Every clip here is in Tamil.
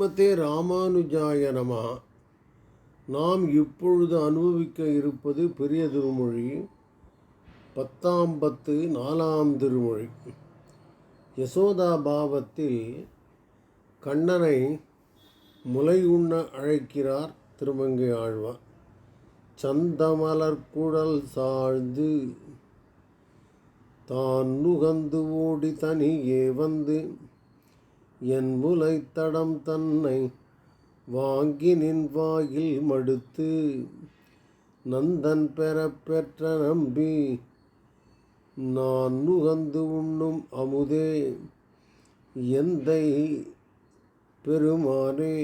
ஸ்ரீமதே ராமானுஜாய நம. நாம் இப்பொழுது அனுபவிக்க இருப்பது பெரிய திருமொழி. பத்தாம் பத்து நாலாம் திருமொழி. யசோதா பாவத்தில் கண்ணனை முலை உண்ண அழைக்கிறார் திருமங்கை ஆழ்வார். சந்தமலர் குழல் சாழ்ந்து தான் நுகந்து ஓடி தனியே வந்து என் முலைத்தடம் தன்னை வாங்கி நின் வாயில் மடுத்து நந்தன் பெற பெற்ற நம்பி நான் நுகந்து உண்ணும் அமுதே எந்தை பெருமானே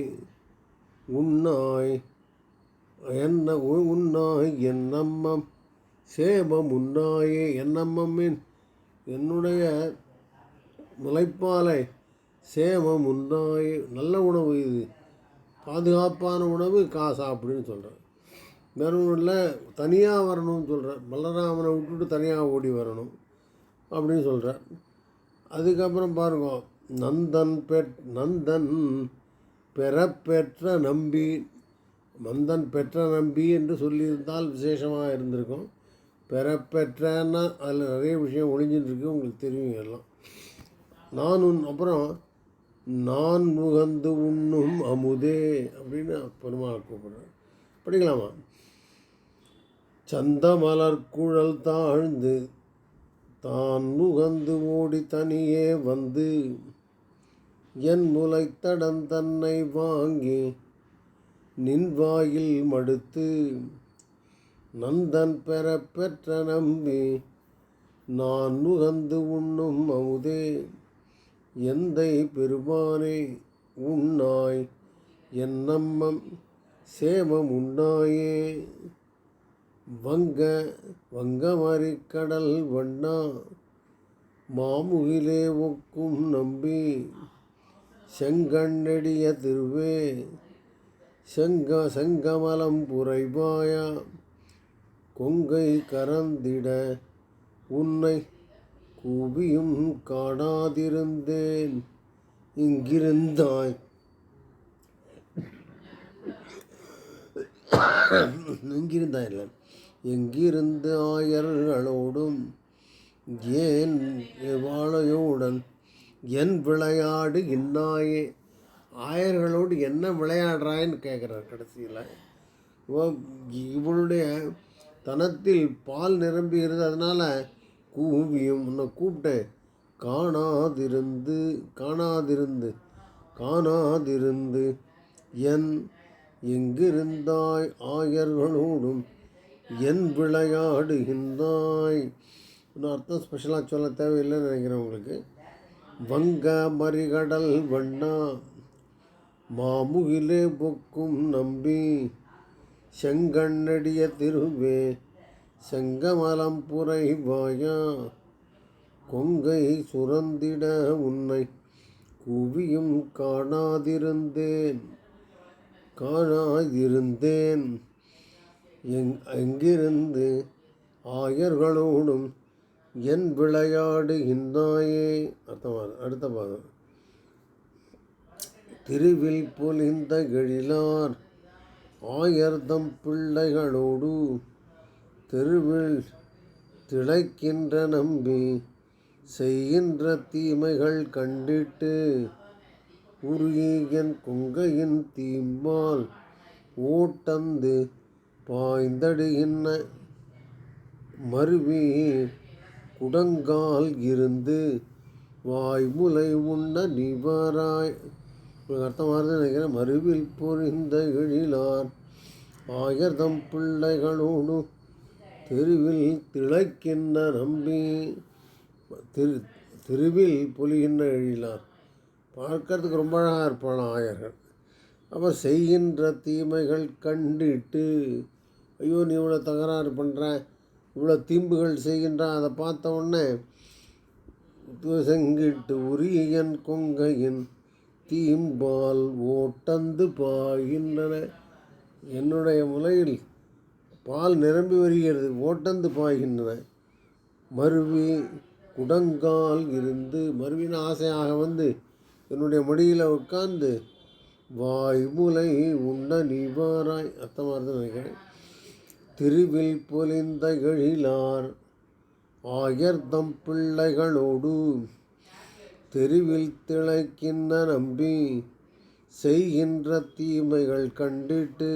உன்னாய் என்ன உண்ணாய் என்னம்மம் சேமம் உண்ணாயே என்னம்மமின் என்னுடைய முளைப்பாலை சேமம் உண்டாய் நல்ல உணவு இது. பாதுகாப்பான உணவு காசா அப்படின்னு சொல்கிறேன் வெறும் இல்லை தனியாக வரணும்னு சொல்கிறேன் பலராமனை விட்டுட்டு தனியாக ஓடி வரணும் அப்படின்னு சொல்கிறேன் அதுக்கப்புறம் பாருங்க நந்தன் பெற் நந்தன் பெறப்பெற்ற நம்பி மந்தன் பெற்ற நம்பி என்று சொல்லியிருந்தால் விசேஷமாக இருந்திருக்கும். பெறப்பெற்றன்னா அதில் நிறைய விஷயம் ஒளிஞ்சிட்டு இருக்கு உங்களுக்கு தெரியும் எல்லாம் நான் உன் அப்புறம் நான் முகந்து உண்ணும் அமுதே அப்படின்னு பெருமாள் கூப்பிடுறேன் படிக்கலாமா? சந்தமலர் குழல் தாழ்ந்து தான் நுகந்து ஓடி தனியே வந்து என் முளைத்தடம் தன்னை வாங்கி நின்வாயில் மடுத்து நந்தன் பெற பெற்ற நம்பி நான் நுகந்து உண்ணும் அமுதே எந்தை பெருமானே உண்ணாய் என்னம்மம் சேமம் உண்ணாயே வங்க வங்கமறி கடல் வண்ணா மாமுகிலே ஒக்கும் நம்பி செங்கண்ணெடிய திருவே செங்க செங்கமலம் புரைபாயா கொங்கை கரந்திட உன்னை கூபியும் காணாதிருந்தேன். இங்கிருந்தாய். இங்கிருந்தாய் இல்லை எங்கிருந்து ஆயர்களோடும் ஏன் வாழையோடன் என் விளையாடு இன்னாயே? ஆயர்களோடு என்ன விளையாடுறாயின்னு கேட்குறார் கடைசியில். இவளுடைய தனத்தில் பால் நிரம்புகிறது அதனால் கூவியும் உன்னை கூப்பிட்டேன் காணாதிருந்து காணாதிருந்து காணாதிருந்து என் எங்கிருந்தாய் ஆயர்களோடும் என் விளையாடுகின்றாய். இன்னும் அர்த்தம் ஸ்பெஷலாக சொல்ல தேவையில்லைன்னு நினைக்கிறேன் உங்களுக்கு. வங்க மறிகடல் வண்ணா மாமுகிலே பொக்கும் நம்பி செங்கண்ணடிய திருவே செங்கமலம் புரைவாயா கொங்கை சுரந்திட உன்னை குவியும் காணாதிருந்தேன் காணாதிருந்தேன். எங் எங்கிருந்து ஆயர்களோடும் என் விளையாடுகின்றாயே? அர்த்தமாக அடுத்த பாதம் திருவில் பொலிந்த எழிலார் ஆயர்தம் பிள்ளைகளோடு தெருவில் திளைக்கின்ற நம்பி செய்கின்ற தீமைகள் கண்டிட்டு உருகியன் கொங்கையின் தீம்பால் ஓட்டந்து பாய்ந்தடுகின்ற மருவி குடங்கால் இருந்து வாய்முலை உண்ண நிவராய். அர்த்தமாக நினைக்கிறேன். மருவில் பொறிந்த எழிலார் ஆயர்தம் பிள்ளைகளோடு தெருவில் திளைக்கின்ற நம்பி திரு தெருவில் பொலிகின்ற எழிலார். பார்க்கறதுக்கு ரொம்ப அழகாக இருப்பான ஆயர்கள். அப்போ செய்கின்ற தீமைகள் கண்டிட்டு ஐயோ நீ இவ்வளோ தகராறு பண்ணுற இவ்வளோ தீம்புகள் செய்கின்றான் அதை பார்த்த உடனே செங்கிட்டு உரியன் கொங்கையின் தீம்பால் ஓட்டந்து பாய்கின்றன. என்னுடைய முலையில் பால் நிரம்பி வருகிறது ஓட்டந்து பாய்கின்றன. மருவி குடங்கால் இருந்து மருவின ஆசையாக வந்து என்னுடைய மடியில் உட்கார்ந்து வாய்முலை உண்ட நிவாராய் அர்த்தமாக இருந்து நினைக்கிறேன் திருவில் பொலிந்த எழிலார் ஆயர்தம் பிள்ளைகளோடு தெருவில் திளைக்கின்ற நம்பி செய்கின்ற தீமைகள் கண்டிட்டு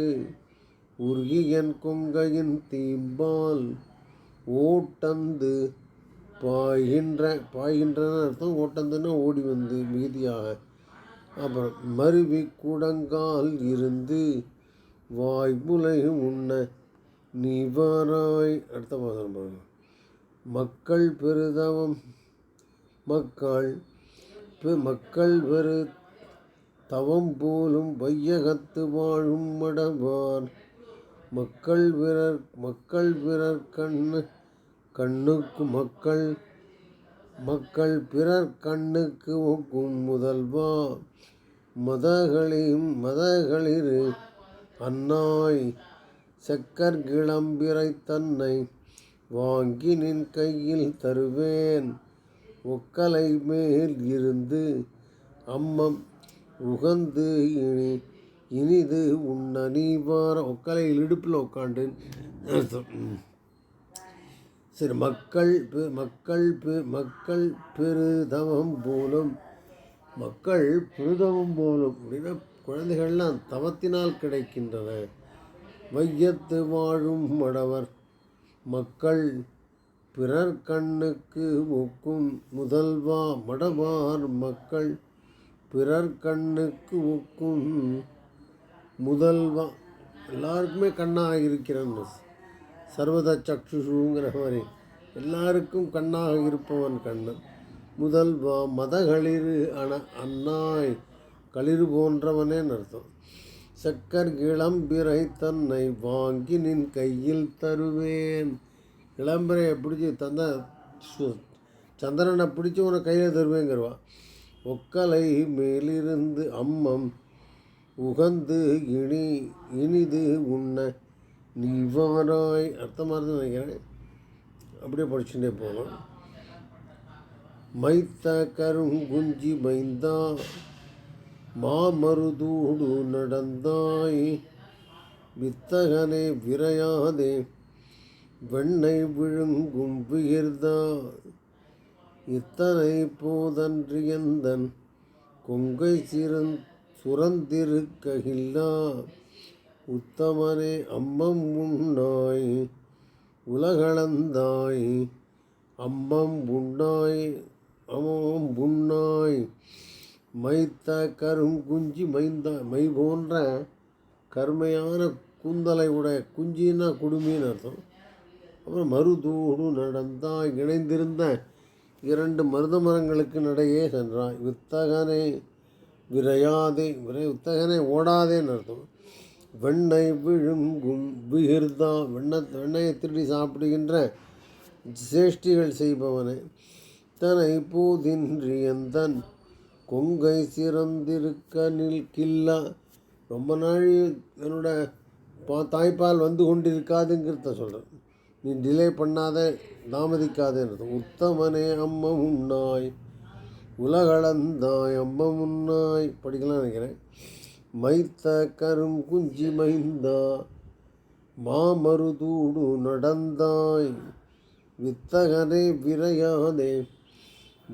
உருகியன் கொங்கையின் தீம்பால் ஓட்டந்து பாய்கின்ற பாய்கின்றன அர்த்தம் ஓட்டந்துன்னா ஓடி வந்து மீதியாக அப்புறம் மருவி குடங்கால் இருந்து வாய்ப்புலையும் உண்ண நிவாராய். அடுத்த பாசனம் பாருங்கள் மக்கள் பெருதவம் மக்கள் பெ- மக்கள் பெரு தவம் போலும் வையகத்து வாழும் மடவார் மக்கள் பிறர் மக்கள் பிறர் கண்ணு கண்ணுக்கு மக்கள் மக்கள் பிறர் கண்ணுக்கு ஒக்கும் முதல்வா. மதகளின் மதகளிரு அன்னாய் செக்கர் கிளம்பிரை தன்னை வாங்கி நின் கையில் தருவேன். ஒக்கலை மேல் இருந்து அம்மம் உகந்து இனி இனிது உண்ண நீவார ஒக்கலையில் இடுப்பில் உட்காண்டு அர்த்தம் சரி மக்கள் பெ- மக்கள் பெ- மக்கள் பெருதவம் போலும் மக்கள் பெருதவம் போலும். அப்படின்னா குழந்தைகள்லாம் தவத்தினால் கிடைக்கின்றன. மையத்து வாழும் மடவர் மக்கள் பிறர் கண்ணுக்கு ஒக்கும் முதல்வா மடவார் மக்கள் பிறர் கண்ணுக்கு ஒக்கும் முதல்வா எல்லாருக்குமே கண்ணாக இருக்கிறான் சர்வத சக்ஷுஷுங்கிற மாதிரி எல்லாருக்கும் கண்ணாக இருப்பவன் கண்ணன். முதல்வா மதகளிரு அண அண்ணாய் களிறு போன்றவனே அர்த்தம். சக்கர் இளம்பிறை தன்னை வாங்கி நின் கையில் தருவேன். இளம்பிறையை பிடிச்சி தந்த சந்திரனை பிடிச்சி உனக்கு கையில் தருவேங்கிறவா ஒக்கலை மேலிருந்து அம்மம் உகந்து இனி இனிது உண்ண. நிவாராய் அர்த்தமாக இருந்து நினைக்கிறேன். அப்படியே படிச்சுட்டே போகலாம். மைத்த கருங்குஞ்சி மைந்தா. மாமருதூடு நடந்தாய். வித்தகனே விரையாதே. வெண்ணை விழுங்கும் உயிர்தா இத்தனை போதன்றியந்தன் கொங்கை சிறந்த சுரந்திருக்ககில்லா உத்தமனே அம்மம் உண்ணாய் உலகளந்தாய் அம்மம் உண்ணாய் அமம் புண்ணாய் மைத்த கரும் குஞ்சி மைந்த மை போன்ற கருமையான குந்தலை உடைய குஞ்சின்னா குடுமின்னு அர்த்தம். அப்புறம் மருதூடு நடந்தாய் இணைந்திருந்த இரண்டு மருத மரங்களுக்கு நடையே சென்றாய். வித்தகனை விரையாதே விரை உத்தகனே ஓடாதேன்னு அர்த்தம். வெண்ணெய் விழுங்கும் விகிர்தா வெண்ண வெண்ணெயை திருடி சாப்பிடுகின்ற சேஷ்டிகள் செய்பவனே. தனை பூதின்றியந்தன் கொங்கை சிறந்திருக்க நிற்கில்லா ரொம்ப நாள் என்னோட பா தாய்ப்பால் வந்து கொண்டிருக்காதுங்கிறத சொல்கிறேன் நீ டிலே பண்ணாத தாமதிக்காதேன்றது உத்தமனே அம்மம் உண்ணாய் உலகளந்தாய் அம்பமுன்னாய் படிக்கலாம் நினைக்கிறேன். மைத்த கரும் குஞ்சி மைந்தா மாமருதூடு நடந்தாய். வித்தகனே விரையாதே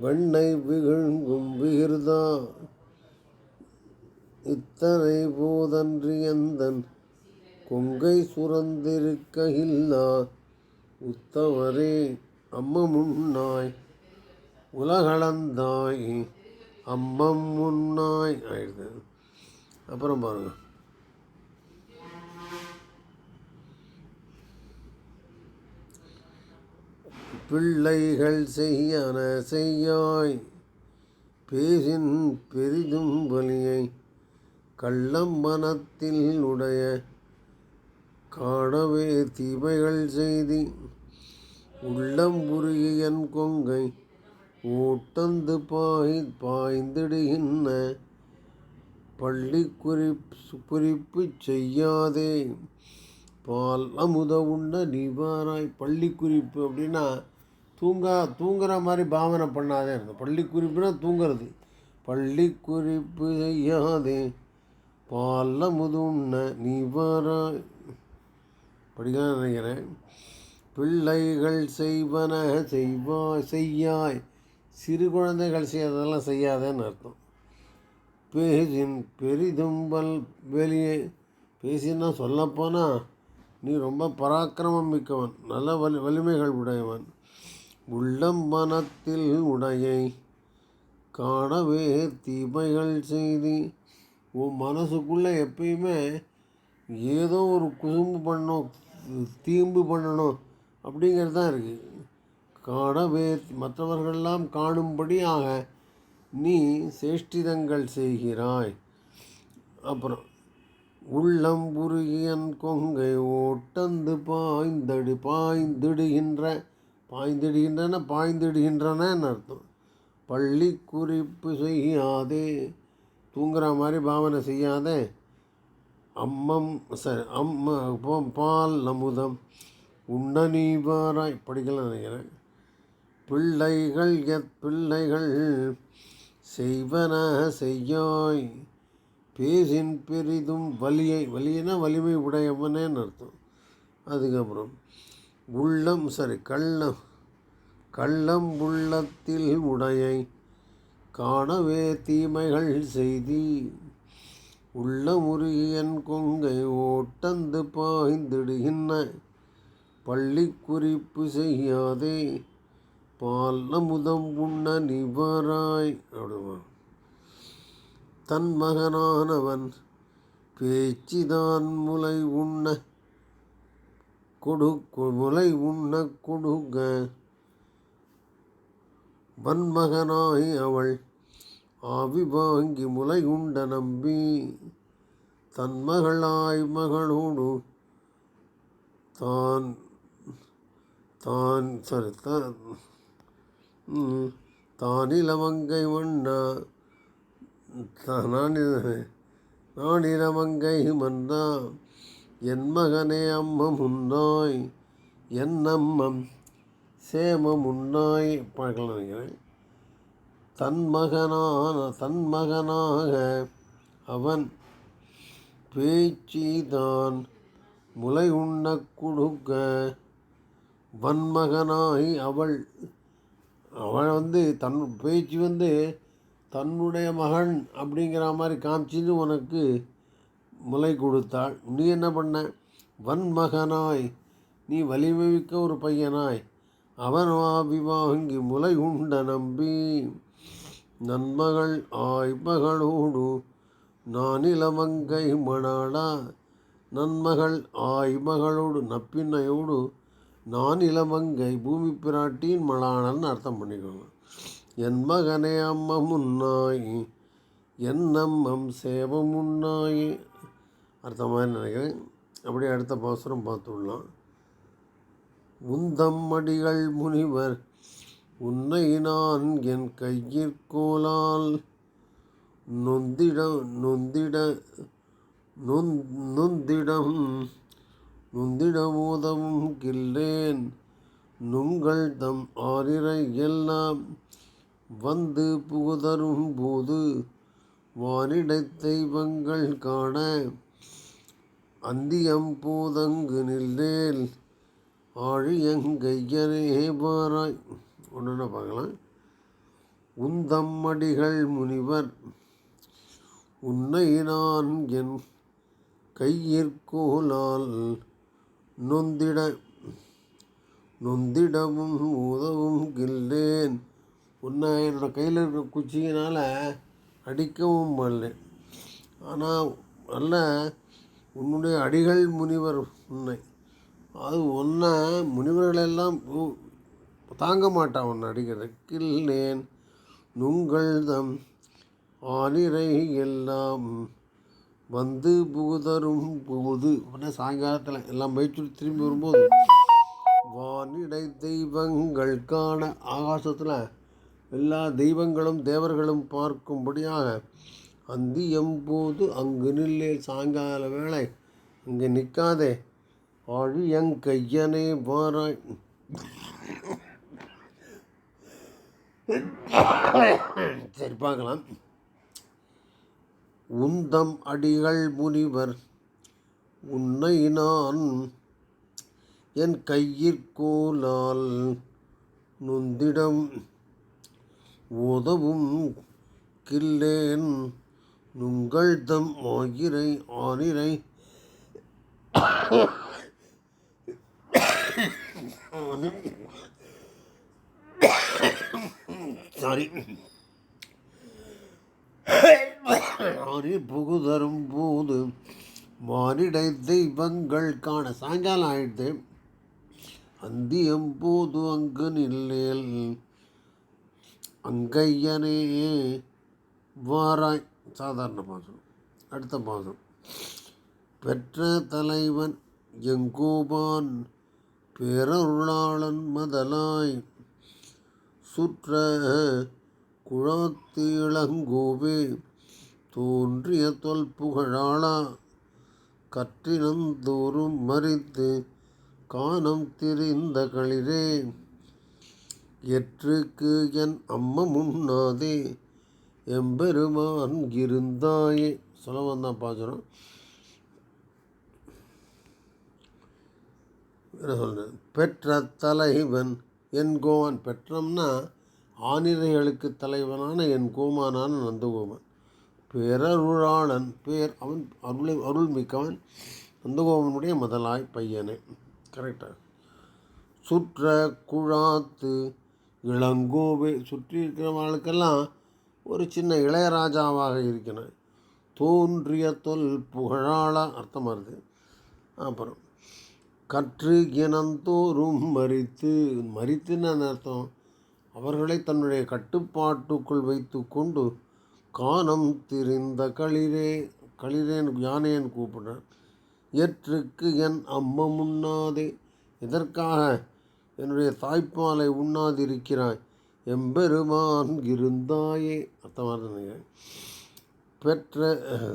வெண்ணை விழுங்கும் விகிர்தா. இத்தனை போதன்றியந்தன் கொங்கை சுரந்திருக்கையில்லா உத்தவரே அம்மமுன்னாய் உலகளந்தாய் அம்மம் முன்னாய் ஆயிடுது அப்புறம் பாருங்கள் பிள்ளைகள் செய்யன செய்யாய் பேசின் பெரிதும் வலியை கள்ளம் மனத்தில் உடைய காணவே தீமைகள் செய்தி. உள்ளம் உருகியன் கொங்கை ஓட்டந்து பாய் பாய்ந்திடுகின்ற பள்ளி குறிப்பு குறிப்பு செய்யாதே. பால் அமுத உண்ண நிவாராய் பள்ளி குறிப்பு அப்படின்னா தூங்கா தூங்குற மாதிரி பாவனை பண்ணாதே இருக்கும் பள்ளி குறிப்புனா தூங்குறது. பள்ளி குறிப்பு செய்யாதே. பால் அமுது உண்ண நிவாராய் படிக்கலாம் நினைக்கிறேன். பிள்ளைகள் செய்வன செய்வாய் செய்யாய். சிறு குழந்தைகள் செய்யறதெல்லாம் செய்யாதேன்னு அர்த்தம். பேசின் பெரிதும்பல் வெளியே பேசினா சொல்லப்போனால் நீ ரொம்ப பராக்கிரமம் மிக்கவன் நல்ல வலி வலிமைகள் உடையவன். உள்ளம் மனத்தில் உடையை காணவே தீமைகள் செய்தி. உன் மனசுக்குள்ளே எப்பயுமே ஏதோ ஒரு குசும்பு பண்ணணும் தீம்பு பண்ணணும் அப்படிங்கிறது தான் இருக்குது காணவே மற்றவர்களெல்லாம் காணும்படியாக நீ சேஷ்டிதங்கள் செய்கிறாய். அப்புறம் உள்ளம் உருகியன் கொங்கை ஓட்டந்து பாய்ந்தடு பாய்ந்திடுகின்ற பாய்ந்திடுகின்றன பாய்ந்திடுகின்றனன்னு அர்த்தம். பள்ளி குறிப்பு செய்யாதே தூங்குற மாதிரி பாவனை செய்யாதே. அம்மம் சரி அம்ம பால் அமுதம் உண்ண நீ வாராய். படிக்கலாம் நினைக்கிறேன். பிள்ளைகள் எத் பிள்ளைகள் செய்வன செய்யாய். பேசின் பெரிதும் வலியை வலியனா வலிமை உடையவனேன்னு அர்த்தம். அதுக்கப்புறம் உள்ளம் சரி கள்ளம். கள்ளம் உள்ளத்தில் உடையை காணவே தீமைகள் செய்தி. உள்ள முருகியன் கொங்கை ஓட்டந்து பாய்ந்திடுகின்ற பள்ளி குறிப்பு செய்யாதே. பால் அமுதம் உண்ண நிவராய் அப்படிமா தன் மகனானவன் பேச்சிதான் முலை உண்ண கொடு முலை உண்ண கொடுங்க. வன்மகனாய் அவள் ஆவி வாங்கி முலை உண்ட நம்பி தன் மகளாய் மகளோடு தான் தான் சரி தான் தானிலமங்கை வண்ணா நானிலமங்கை மன்னா. என் மகனே அம்மம் உன்னாய் என் அம்மம் சேமம் உன்னாய் பார்க்கலாம் நினைக்கிறேன். தன் மகனான தன் மகனாக அவன் பேச்சிதான் முலை உண்ணக் கொடுக்க வன்மகனாய் அவள் அவள் வந்து தன் பேச்சு வந்து தன்னுடைய மகன் அப்படிங்கிற மாதிரி காமிச்சின்னு உனக்கு முலை கொடுத்தாள். நீ என்ன பண்ண? வன்மகனாய் நீ வலிமைக்க ஒரு பையனாய் அவன் ஆவி முலை உண்ட நம்பி. நன்மகள் ஆய்மகளோடு நானிலமங்கை மணாளா. நன்மகள் ஆய்மகளோடு நப்பின்னையோடு நான் இளமங்கை பூமி பிராட்டியின் மலானன்னு அர்த்தம் பண்ணிக்கோங்க. என் மகனே அம்மம் உன்னாய் என் அம்மம் சேவம் உன்னாய் அர்த்தம் மாதிரி நினைக்கிறேன்? அப்படியே அடுத்த பாசுரம் பார்த்துடலாம் உந்தம் அடிகள் முனிவர் உன்னை நான் என் கையிற்கோலால் நொந்திட நொந்திட நொந் நொந்திடம் நொந்திடமோதமும் கில்லேன். நுங்கள் தம் ஆரிரை எல்லாம் வந்து புகுதரும் போது வானிடை தெய்வங்கள் காண அந்தியம் பூதங்கு நில்லேல். ஆழியங்கையரே பாராய். உடனே பார்க்கலாம். உந்தம்மடிகள் முனிவர் உன்னை நான் என் கையிற்கோலால் நொந்திட நொந்திடவும் உதவும் கில்லேன். உன்னை என்னோடய கையில் இருக்கிற குச்சியினால் அடிக்கவும் பண்ணல ஆனால் அல்ல உன்னுடைய அடிகள் முனிவர் உன்னை. அது ஒன்றை முனிவர்களெல்லாம் தாங்க மாட்டான் உன்னை அடிக்கிற கில்லேன் நுங்கள் தம் ஆனிரை எல்லாம் வந்து புகுதரும் புகுது. உடனே சாயங்காலத்தில் எல்லாம் மைச்சூர் திரும்பி வரும்போது வானிடை தெய்வங்கள் காண ஆகாசத்தில் எல்லா தெய்வங்களும் தேவர்களும் பார்க்கும்படியாக அந்தி எம்போது அங்கு நில்லே. சாயங்கால வேளை இங்கே நிற்காதே ஆழியங்கையனே வாராய். சரி பார்க்கலாம். உந்தம் அடிகள் முனிவர் உன்னை நான் என் கையிற்கோலால் நொந்திடம் உதவும் கில்லேன் நுங்கள் தம் ஆயிரை ஆனிரை சாரி ஆனி புகுதரும் போது மானிடை தெய்வங்கள் காண சாயங்காலம் ஆயிடுது அந்தியம் போது அங்கு நில்லேல் அங்கையனே வாராய். சாதாரண பாசனம் அடுத்த பாசனம் பெற்ற தலைவன் எங்கோபான் பேரருளாளன் மதலாய். சுற்ற குழாத்திளங்கோவே தோன்றிய தொல் புகழாளா? கற்றினந்தோறும் மறித்து காணம் திரிந்த களிரே எற்றுக்கு என் அம்ம முன்னாதே எம்பெருமான் இருந்தாயே. சுலபம் தான் பாசுரம். என்ன சொல்கிறேன் பெற்ற தலைவன் என் கோமான் பெற்றம்னா ஆனிரைகளுக்கு தலைவனான என் கோமானான நந்தகோமன் பேரருளாளன் பேர் அவன் அருளை அருள் மிக்கவன் நந்தகோமனுடைய முதலாய் பையனே. கரெக்டாக சுற்ற குழாத்து இளங்கோவை சுற்றி இருக்கிறவர்களுக்கெல்லாம் ஒரு சின்ன இளையராஜாவாக இருக்கிறான் தோன்றிய தொல் புகழாள அர்த்தமாக இருக்குது அப்புறம் கற்று இனந்தோறும் மறித்து மறித்துன்னு அர்த்தம்? அவர்களை தன்னுடைய கட்டுப்பாட்டுக்குள் வைத்து கொண்டு காணம் திரிந்த களிரே களிரேன் யானேன் கூப்பிடுறேன் ஏற்றுக்கு என் அம்மம் உண்ணாதே எதற்காக என்னுடைய தாய்ப்பாலை உண்ணாதிருக்கிறாய்? எம்பெருமான் இருந்தாயே அர்த்தமாக பெற்ற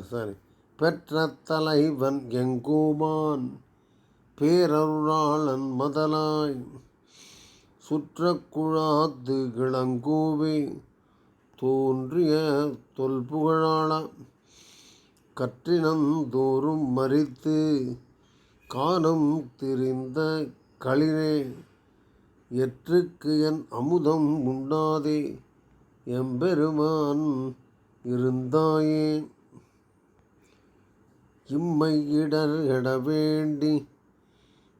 சாரி பெற்ற தலைவன் எங்கோமான் பேரருளாளன் மதலாய் சுற்ற குழாத்து கிளங்கோவே தோன்றிய தொல்புகழாள கற்றினந்தோறும் மறித்து கானம் திரிந்த களிரே எற்றுக்கு என் அமுதம் உண்டாதே எம்பெருமான் இருந்தாயே. இம்மை இடர் எட வேண்டி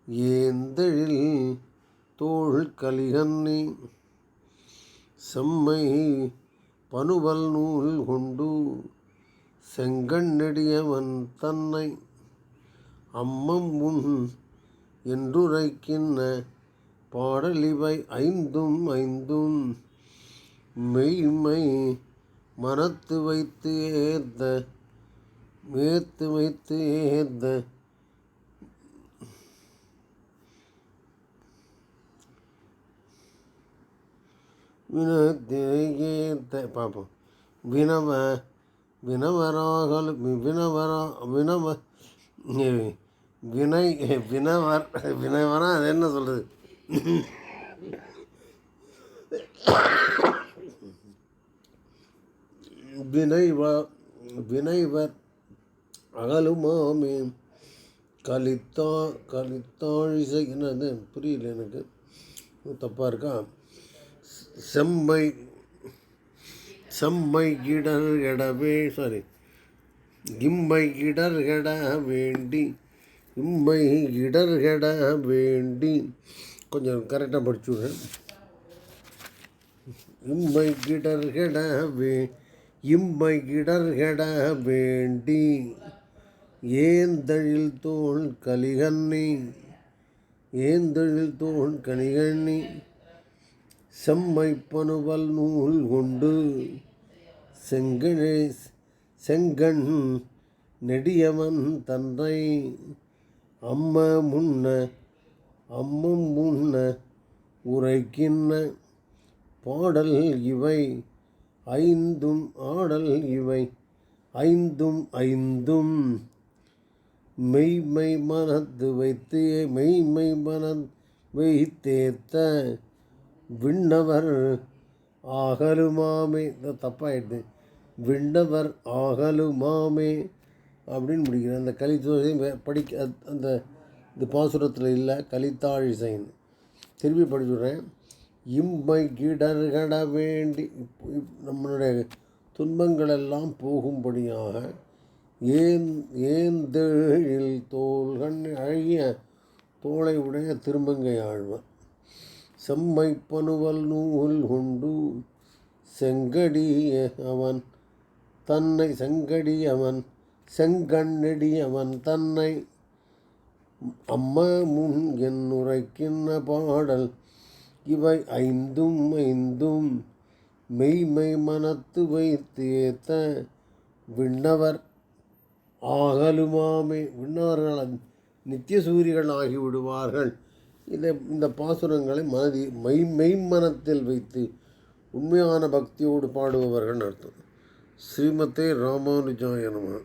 ஏந்தெழில் தோள் கலிகன்னி செம்மை பனுவல் நூல் கொண்டு செங்கண்ணெடியவன் தன்னை அம்மம் உன் என்றுரைக்கின்ற பாடலிவை ஐந்தும் ஐந்தும் மெய்மை மனத்து வைத்து ஏத்த மேத்து வைத்து ஏத்த வினத்தேத்த பார்ப்போம் வினவ வினவராகல் வினவரா வினவ வினை வினவர் வினவரா அது என்ன சொல்கிறது வினைவ வினைவர் அகலுமாமே. கலித்தா கலித்தாழிசை என்னது? புரியல எனக்கு. தப்பாக இருக்கா? செம்மை செம்மை இடர் எடவே சாரி இம்மை இடர்கட வேண்டி இம்மை இடர்கட வேண்டி கொஞ்சம் கரெக்டாக படிச்சுடுறேன். இம்மை இடர் வே இம்மை இடர் வேண்டி ஏந்தழில் தோல் கலிகன்னி ஏந்தழில் தோல் கலிகண்ணி செம்மை பனுவல் நூல் கொண்டு செங்கணே செங்கண் நெடியவன் தன்னை அம்ம முன்ன அம்மம் முன்ன உரைக்கின்ன பாடல் இவை. ஐந்தும் ஆடல் இவை. ஐந்தும் ஐந்தும் மெய்மை மனத்து வைத்து மெய்மை மனத் வைத்தேத்த விண்ணவர் ஆகலுமாமே. இந்த தப்பாயிடுது. விண்ணவர் ஆகலுமாமே அப்படின்னு முடிக்கிறேன் அந்த கலித்தோசையும் படிக்க அந்த இது பாசுரத்தில் இல்லை கலித்தாழிசைன்னு திரும்பி படிச்சுடுறேன் இம்மை கிடர்கட வேண்டி நம்மளுடைய துன்பங்களெல்லாம் போகும்படியாக ஏன் ஏந்தெழில் தோள்கண் அழகிய தோளை உடைய திருமங்கை ஆழ்வார். செம்மை பனுவல் நூல் உண்டு செங்கடி அவன் தன்னை செங்கடி அவன் செங்கண்ணடி அவன் தன்னை. அம்ம முன் என் பாடல் இவை ஐந்தும் ஐந்தும் மெய்மை மனத்து வைத்து ஏத்த விண்ணவர் ஆகலுமாமே. விண்ணவர்கள் நித்திய சூரியர்கள் ஆகிவிடுவார்கள். இதை இந்த பாசுரங்களை மனதி மெய் மெய்மனத்தில் வைத்து உண்மையான பக்தியோடு பாடுபவர்கள் அர்த்தம். ஸ்ரீமதே ராமானுஜாய நமः.